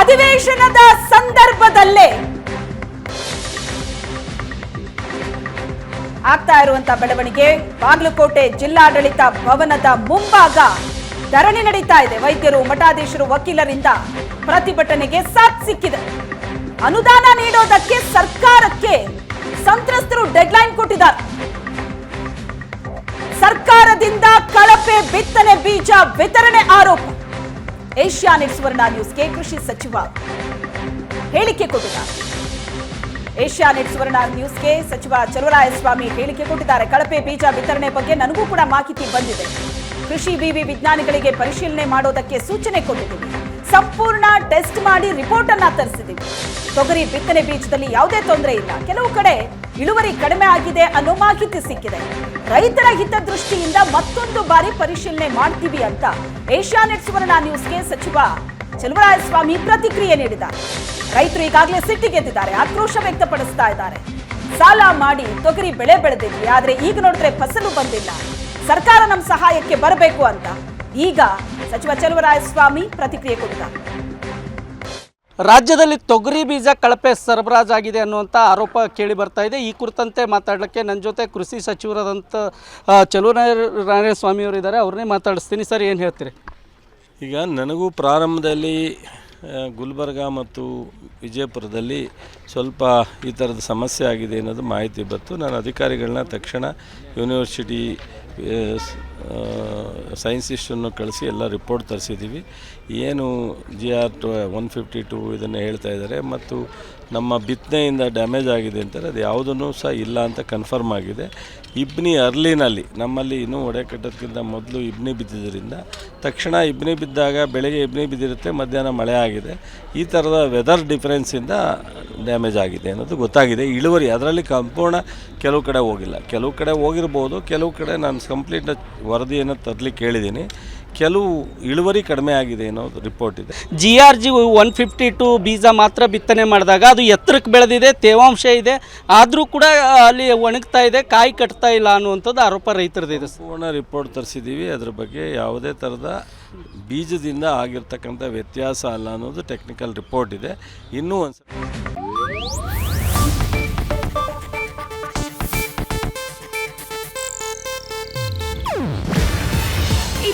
ಅಧಿವೇಶನದ ಸಂದರ್ಭದಲ್ಲೇ ಆಗ್ತಾ ಇರುವಂತ ಬೆಳವಣಿಗೆ. ಬಾಗಲಕೋಟೆ ಜಿಲ್ಲಾಡಳಿತ ಭವನದ ಮುಂಭಾಗ ಧರಣಿ ನಡೀತಾ ಇದೆ. ವೈದ್ಯರು, ಮಠಾಧೀಶರು, ವಕೀಲರಿಂದ ಪ್ರತಿಭಟನೆಗೆ ಸಾಥ್ ಸಿಕ್ಕಿದೆ. ಅನುದಾನ ನೀಡೋದಕ್ಕೆ ಸರ್ಕಾರಕ್ಕೆ ಸಂತ್ರಸ್ತರು ಡೆಡ್ಲೈನ್ ಕೊಟ್ಟಿದ್ದಾರೆ. ಸರ್ಕಾರದಿಂದ ಕಳಪೆ ಬಿತ್ತನೆ ಬೀಜ ವಿತರಣೆ ಆರೋಪ. ಏಷ್ಯಾನೆಟ್ ಸುವರ್ಣ ನ್ಯೂಸ್ಗೆ ಕೃಷಿ ಸಚಿವ. ಹೇಳಿಕೆ ಕೊಟ್ಟಿದ್ದಾರೆ. ಏಷ್ಯಾನೆಟ್ ಸುವರ್ಣ ನ್ಯೂಸ್ಗೆ ಸಚಿವ ಚಲುವರಾಯಸ್ವಾಮಿ ಹೇಳಿಕೆ ಕೊಟ್ಟಿದ್ದಾರೆ. ಕಳಪೆ ಬೀಜ ವಿತರಣೆ ಬಗ್ಗೆ ನನಗೂ ಕೂಡ ಮಾಹಿತಿ ಬಂದಿದೆ. ಕೃಷಿ ವಿವಿ ವಿಜ್ಞಾನಿಗಳಿಗೆ ಪರಿಶೀಲನೆ ಮಾಡೋದಕ್ಕೆ ಸೂಚನೆ ಕೊಟ್ಟಿದ್ದೀವಿ. ಸಂಪೂರ್ಣ ಟೆಸ್ಟ್ ಮಾಡಿ ರಿಪೋರ್ಟ್ ಅನ್ನ ತರಿಸಿದ್ದೀವಿ ತೊಗರಿ ಬಿತ್ತನೆ ಬೀಜದಲ್ಲಿ ಯಾವುದೇ ತೊಂದರೆ ಇಲ್ಲ. ಕೆಲವು ಕಡೆ ಇಳುವರಿ ಕಡಿಮೆ ಆಗಿದೆ ಅನ್ನೋ ಮಾಹಿತಿ ಸಿಕ್ಕಿದೆ. ರೈತರ ಹಿತದೃಷ್ಟಿಯಿಂದ ಮತ್ತೊಂದು ಬಾರಿ ಪರಿಶೀಲನೆ ಮಾಡ್ತೀವಿ ಅಂತ ಏಷ್ಯಾನೆಟ್ ಸುವರ್ಣ ನ್ಯೂಸ್ಗೆ ಸಚಿವ ಚಲುವರಾಯಸ್ವಾಮಿ ಪ್ರತಿಕ್ರಿಯೆ ನೀಡಿದ್ದಾರೆ. ರೈತರು ಈಗಾಗಲೇ ಸಿಟ್ಟಿಗೆದ್ದಿದ್ದಾರೆ ಆಕ್ರೋಶ ವ್ಯಕ್ತಪಡಿಸ್ತಾ ಇದ್ದಾರೆ. ಸಾಲ ಮಾಡಿ ತೊಗರಿ ಬೆಳೆ ಬೆಳೆದಿದ್ವಿ. ಆದ್ರೆ ಈಗ ನೋಡಿದ್ರೆ ಫಸಲು ಬಂದಿಲ್ಲ. ಸರ್ಕಾರ ನಮ್ಮ ಸಹಾಯಕ್ಕೆ ಬರಬೇಕು ಅಂತ. ಈಗ ಸಚಿವ ಚೆಲುವರಾಯಸ್ವಾಮಿ ಪ್ರತಿಕ್ರಿಯೆ ಕೊಟ್ಟಿದ್ದಾರೆ ರಾಜ್ಯದಲ್ಲಿ ತೊಗರಿ ಬೀಜ ಕಳಪೆ ಸರಬರಾಜಾಗಿದೆ ಅನ್ನುವಂಥ ಆರೋಪ ಕೇಳಿ ಬರ್ತಾ ಇದೆ. ಈ ಕುರಿತಂತೆ ಮಾತಾಡಲಿಕ್ಕೆ ನನ್ನ ಜೊತೆ ಕೃಷಿ ಸಚಿವರಾದಂಥ ಚಲುವರಾಯ ಸ್ವಾಮಿಯವರು ಇದ್ದಾರೆ ಅವ್ರನ್ನೇ ಮಾತಾಡಿಸ್ತೀನಿ. ಸರ್ ಏನು ಹೇಳ್ತೀರಿ? ಈಗ ನನಗೂ ಪ್ರಾರಂಭದಲ್ಲಿ ಗುಲ್ಬರ್ಗ ಮತ್ತು ವಿಜಯಪುರದಲ್ಲಿ ಸ್ವಲ್ಪ ಈ ಥರದ ಸಮಸ್ಯೆ ಆಗಿದೆ ಅನ್ನೋದು ಮಾಹಿತಿ ಬಂತು. ನಾನು ಅಧಿಕಾರಿಗಳನ್ನ ತಕ್ಷಣ ಯೂನಿವರ್ಸಿಟಿ ಸೈನ್ಸಿಸ್ಟನ್ನು ಕಳಿಸಿ ಎಲ್ಲ ರಿಪೋರ್ಟ್ ತರಿಸಿದ್ದೀವಿ. ಏನು G R two one fifty two ಇದನ್ನು ಹೇಳ್ತಾ ಇದ್ದಾರೆ. ಮತ್ತು ನಮ್ಮ ಬಿತ್ತನೆಯಿಂದ ಡ್ಯಾಮೇಜ್ ಆಗಿದೆ ಅಂತಾರೆ, ಅದು ಯಾವುದನ್ನು ಸಹ ಇಲ್ಲ ಅಂತ ಕನ್ಫರ್ಮ್ ಆಗಿದೆ. ಇಬ್ನಿ ಅರ್ಲಿನಲ್ಲಿ ನಮ್ಮಲ್ಲಿ ಇನ್ನೂ ಒಡೆ ಕಟ್ಟೋದಕ್ಕಿಂತ ಮೊದಲು ಇಬ್ನಿ ಬಿದ್ದಿದ್ದರಿಂದ, ತಕ್ಷಣ ಇಬ್ನಿ ಬಿದ್ದಾಗ ಬೆಳಗ್ಗೆ ಇಬ್ನಿ ಬಿದ್ದಿರುತ್ತೆ, ಮಧ್ಯಾಹ್ನ ಮಳೆ ಆಗಿದೆ. ಈ ಥರದ ವೆದರ್ ಡಿಫರೆನ್ಸಿಂದ ಡ್ಯಾಮೇಜ್ ಆಗಿದೆ ಅನ್ನೋದು ಗೊತ್ತಾಗಿದೆ. ಇಳುವರಿ ಅದರಲ್ಲಿ ಸಂಪೂರ್ಣ ಕೆಲವು ಕಡೆ ಹೋಗಿಲ್ಲ. ಕೆಲವು ಕಡೆ ಹೋಗಿರ್ಬೋದು ಕೆಲವು ಕಡೆ ನಾನು ಕಂಪ್ಲೀಟ್ ವರದಿಯನ್ನು ತರಲಿಕ್ಕೆ ಹೇಳಿದ್ದೀನಿ. ಕೆಲವು ಇಳುವರಿ ಕಡಿಮೆ ಆಗಿದೆ ಅನ್ನೋದು ರಿಪೋರ್ಟ್ ಇದೆ. G R G one fifty two ಬೀಜ ಮಾತ್ರ ಬಿತ್ತನೆ ಮಾಡಿದಾಗ ಅದು ಎತ್ತರಕ್ಕೆ ಬೆಳೆದಿದೆ ತೇವಾಂಶ ಇದೆ. ಆದರೂ ಕೂಡ ಅಲ್ಲಿ ಒಣಗ್ತಾ ಇದೆ ಕಾಯಿ ಕಟ್ತಾ ಇಲ್ಲ ಅನ್ನುವಂಥದ್ದು ಆರೋಪ ರೈತರದಿದೆ ಪೂರ್ಣ ರಿಪೋರ್ಟ್ ತರಿಸಿದ್ದೀವಿ. ಅದ್ರ ಬಗ್ಗೆ ಯಾವುದೇ ಥರದ ಬೀಜದಿಂದ ಆಗಿರ್ತಕ್ಕಂಥ ವ್ಯತ್ಯಾಸ ಅಲ್ಲ ಅನ್ನೋದು ಟೆಕ್ನಿಕಲ್ ರಿಪೋರ್ಟ್ ಇದೆ. ಇನ್ನೂ ಒಂದು